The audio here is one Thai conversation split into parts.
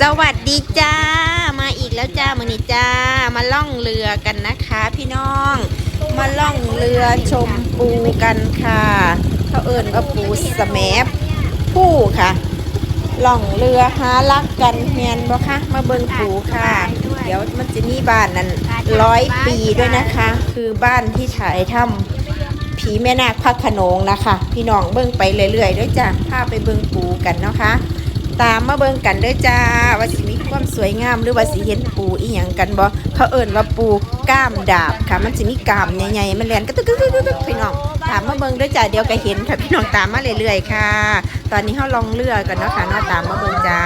สวัสดีจ้า มาอีกแล้วจ้ามือนี้จ้า มาล่องเรือกันนะคะ พี่น้อง มาล่องเรือชมปูกันค่ะเขาเอิญว่าปูสแมบผู้ค่ะ ล่องเรือหาลักกันแมนบ่คะมาเบิ่งปูค่ะ เดี๋ยวมันจะมีบ้านนั้นร้อยปีด้วยนะคะ คือบ้านที่ถ่ายทำผีแม่นาคพระขนงนะคะ พี่น้องเบิ่งไปเรื่อยๆด้วยจ้าพาไปเบิ่งปูกันเนาะคะ ตามมาเบิ่งกันเด้อจ้าว่าสิมีความสวยงามหรือว่าสิเห็นปูอีหยังกันบ่เขาเอิ้นว่าปูก้ามดาบค่ะ มันสิมีกามใหญ่ๆมันแลนกระตึกๆๆๆพี่น้องตามมาเบิ่งเด้อจ้าเดี๋ยวก็เห็นค่ะพี่น้องตามมาเรื่อยๆค่ะ ตอนนี้เฮาลองเรือกันเนาะค่ะเนาะตามมาเบิ่งจ้า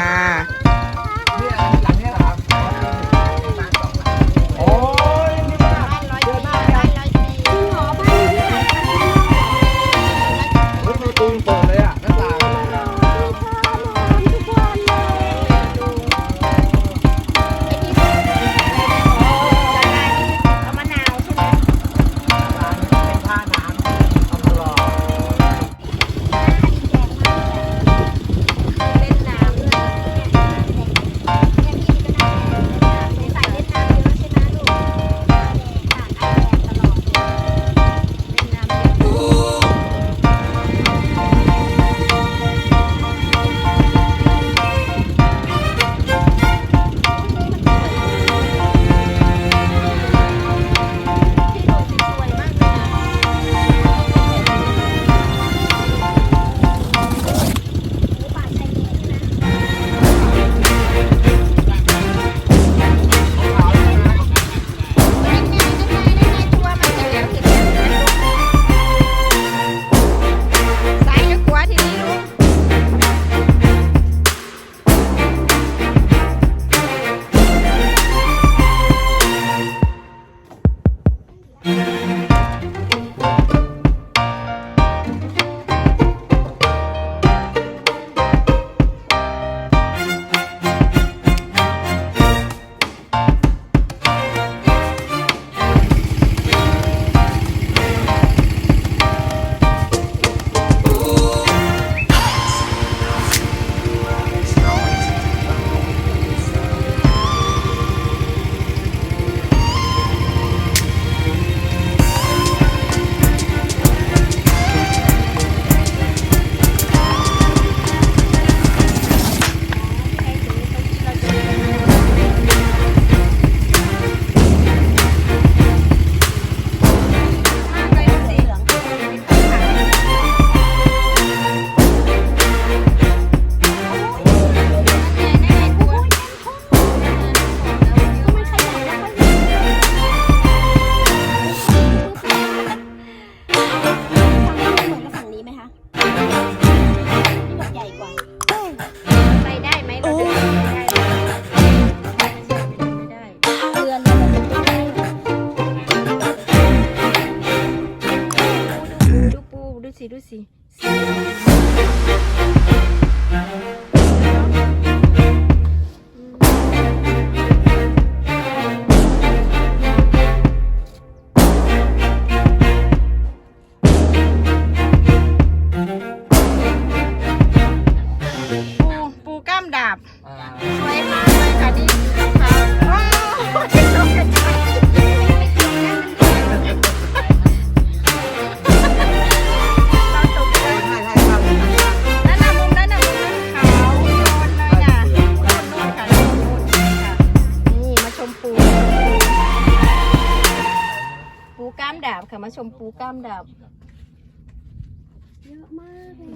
มดาบค่ะมาชมปูกล้ามดาบ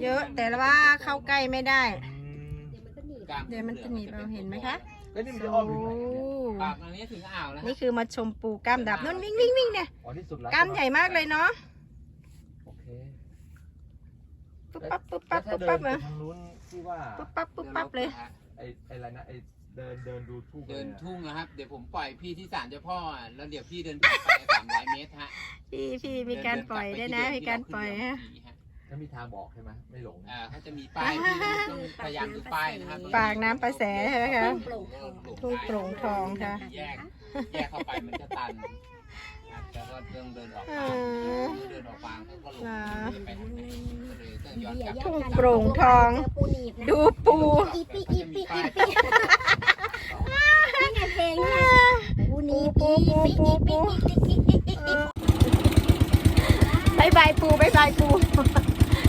เยอะแต่ว่าเข้าใกล้ไม่ได้เดี๋ยวมันจะหนีบเราเห็นไหมคะแล้วนี่มันจะอ้อมโอ้อยู่ไหนปากอันนี้ถึงอ่าวแล้วนี่คือมาชมปูกล้ามดาบนู่นวิ่งวิ่งวิ่งเนี่ยอ๋อที่สุดแล้วกล้ามใหญ่มากเลยเนาะโอเคปุ๊บปั๊บปุ๊บแล้ปั๊วบถ้าปุ๊บเดิปั๊บเลยนไปทางนู้นที่ว่าปุ๊บปั๊บปุ๊บปั๊บเลย ไอ้ไอ้อะไรนะไอ้ เดินเดินดูทูบเดินเลยอะทุ่งนะครับ เดี๋ยวผมปล่อยพี่ที่ศาลเจ้าพ่อแล้วเดี๋ยวพี่เดินกลับไปสามร้อยเมตรฮะพี่พี่มีการปล่อยด้วยนะมีการปล่อยฮะ ถ้ามีทางบอกใช่ไหมไม่หลงนะ อ่าเขาจะมีป้ายพี่ต้องพยายามดูป้ายนะครับปากน้ำประแสใช่ไหมคะ ทุ่งโปร่งทองค่ะ แยกแยกเข้าไปมันจะตันครับ นะทุ่งโปร่งทองดูปูไปูบปูปูปูบายบายปูบายบายปู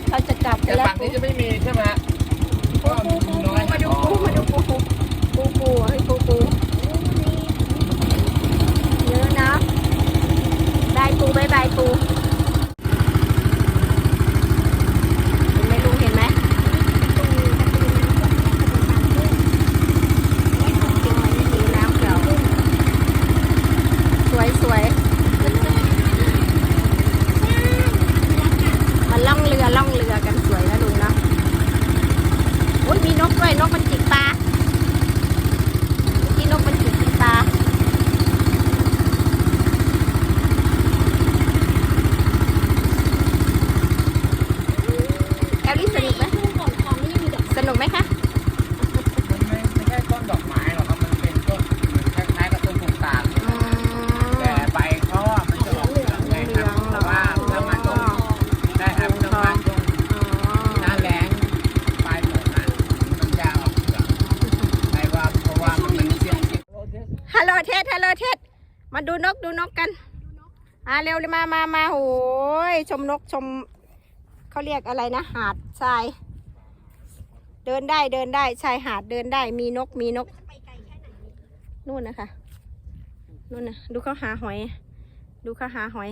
เราจะกลับกัแนแล้วฝั่งปูนี้จะไม่มีใช่ไหมปูปูปูมาดูปูมาดูปูปูปูปูเฮ้ปู ปูบายบายปูเห็นไหมลุงเห็นไหมดูน้ำเก่าสวยสวยมันล่องเรือล่องเรือกันสวยนะลุงเนาะ โอ้ยมีนกด้วยนกมันจิกปลาเมื่อกี้นกมันจิกปลาแอลลี่สนุกไหมสนุกไหมคะ มันไม่ไม่ใช่ต้นดอกไม้หรอกครับ มันเป็นต้นคล้ายๆกับต้นพุงตาล อืม แต่ใบเขาอะมันจะออกเหลืองไงครับแต่ว่าถ้ามันตรงได้ครับถ้ามันตรงหน้าแรงปลายฝนอะมันจะออกเหลืองใช่ว่าเพราะว่ามันเป็นเสี้ยนเสี้ยน ฮัลโหลเทสฮัลโหลเทสมาดูนกดูนกกันอ่า เร็วเลยมามามาโอ้ยชมนกชมเขาเรียกอะไรนะ หาดทราย เดินได้เดินได้ชายหาดเดินได้มีนกมีนกนู่นนะคะนู่นนะดูเขาหาหอย ดูเขาหาหอย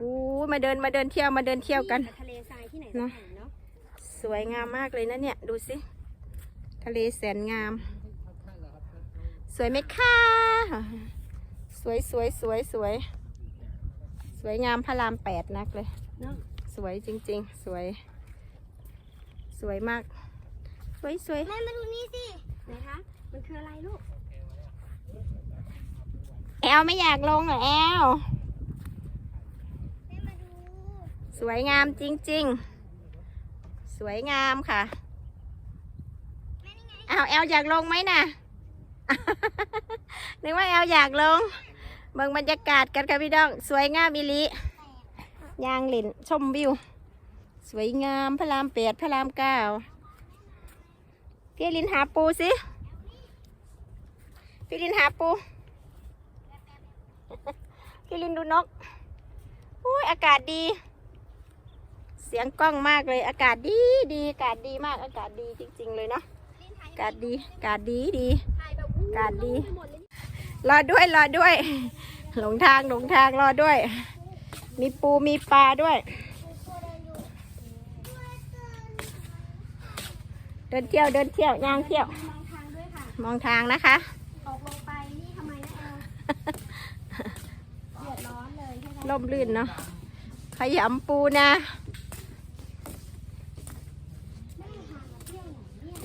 อู้ยมาเดินมาเดินเที่ยวมาเดินเที่ยวกันทะเลทรายที่ไหนเนอะสักแห่งเนาะสวยงามมากเลยนะเนี่ย ดูสิ ทะเลแสนงาม สวยไหมคะสวยสวยสวยสวย สวยงามพระรามแปดนักเลยเนาะสวยจริง ๆ สวย สวยมาก สวยสวยแม่มาดูนี่สิไหนคะ มันคืออะไรลูก แอลไม่อยากลงเหรอแอลแม่มาดูสวยงามจริง ๆ สวยงามค่ะอ้าวแอลอยากลงไหมน่ะนึกว่าแอลอยากลง เบิ่งบรรยากาศกันค่ะพี่น้อง สวยงามอิลิยางหลินชมวิว สวยงามพระรามแปดพระรามเก้าพี่ลินหาปูสิ พี่ลินหาปู พี่ลินดูนกอุ้ยอากาศดี เสียงกล้องมากเลย อากาศดีดีอากาศดีมากอากาศดีจริง ๆ เลยเนาะอากาศดีอากาศดีดีอากาศดี รอด้วย รอด้วย หลงทางหลงทางรอด้วย มีปูมีปลาด้วย เดินเที่ยวเดินเที่ยวย่างเที่ยว มองทางด้วยค่ะมองทางนะคะ ตกลงไปนี่ทำไมนะแอลเดือดร้อนเลยใช่ไหม ล่มลื่นเนาะขยำปูนะ แม่พามาเที่ยวไหนเนี่ย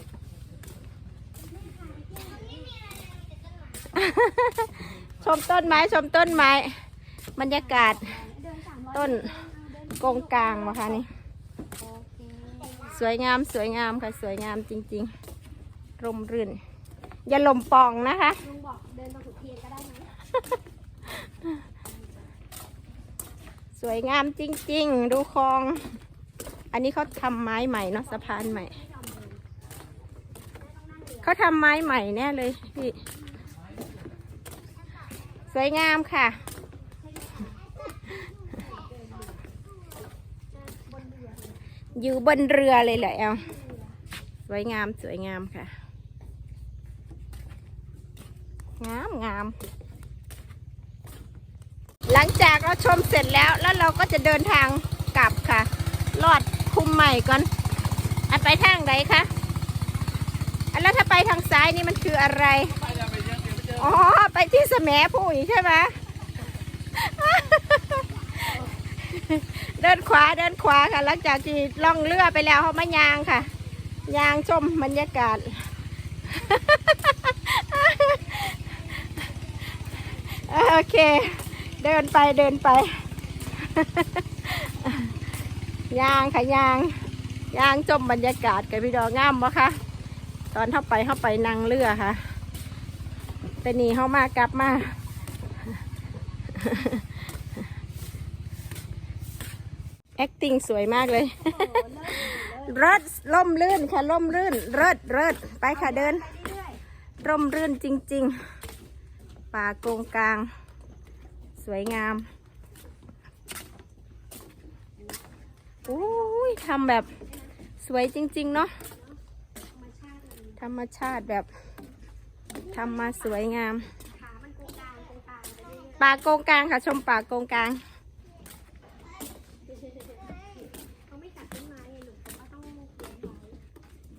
แม่พามาเที่ยวไหนไม่มีอะไรเลยมีแต่ต้นไม้ ชมต้นไม้ชมต้นไม้ บรรยากาศต้นกงกลางมาค่ะนี่ สวยงามสวยงามค่ะสวยงามจริงๆ ร่มรื่น อย่าลมปองนะคะลุงบอกเดินมาถึงเทียนก็ได้ไหมสวยงามจริงๆ ดูคลอง อันนี้เขาทำไม้ใหม่เนาะสะพานใหม่ เขาทำไม้ใหม่แน่เลยพี่ สวยงามค่ะ อยู่บนเรือเลยแหละแอลสวยงามสวยงามค่ะ งามงาม หลังจากเราชมเสร็จแล้วแล้วเราก็จะเดินทางกลับค่ะ ลอดคุมใหม่ก่อน อันไปทางไหนคะ อันแล้วถ้าไปทางซ้ายนี่มันคืออะไร อ๋อ ไปที่สมผู้อีกใช่ไหม เดินขวาเดินขวาค่ะ หลังจากที่ล่องเรือไปแล้วเขามายางค่ะ ยางชมบรรยากาศ โอเค เดินไปเดินไป ยางค่ะยางยางชมบรรยากาศกับพี่ดอกงามปะคะตอนเข้าไปเข้าไปนั่งเรือค่ะ แต่นี่เข้ามากลับมา acting สวยมากเลยเริดล่มลื่นค่ะล่มลื่นเริดเริดไปค่ะเดินรื่อยร่มรื่นจริงป่าโกงกลาง สวยงามโอ้ยทำแบบสวยจริง ๆ เนาะธรรมชาติแบบ ทำมาสวยงามขามันโกงกลางโกงกลางไปเรื่อยป่าโกงกลางค่ะชมป่าโกงกลางๆเขาไม่ตัดต้นไม้ไงหนูเขาก็ต้องเก็บไว้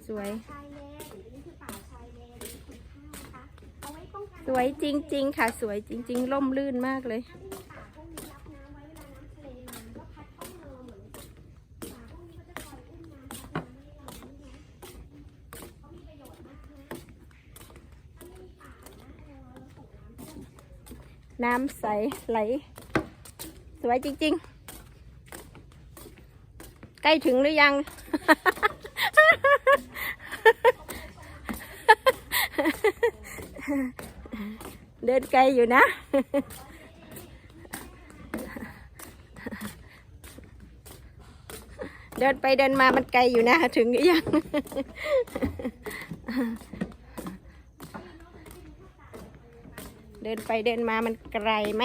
สวยชายเลนอันนี้คือป่าชายเลนมีคุณค่านะคะเอาไว้ป้องกันสวยจริง ๆ ค่ะ สวยจริงๆร่มรื่นมากเลย น้ำใสไหล สวยจริง ๆ ใกล้ถึงหรือยัง เดินไกลอยู่นะ เดินไปเดินมามันไกลอยู่นะ ถึงหรือยัง เดินไปเดินมามันไกลไหม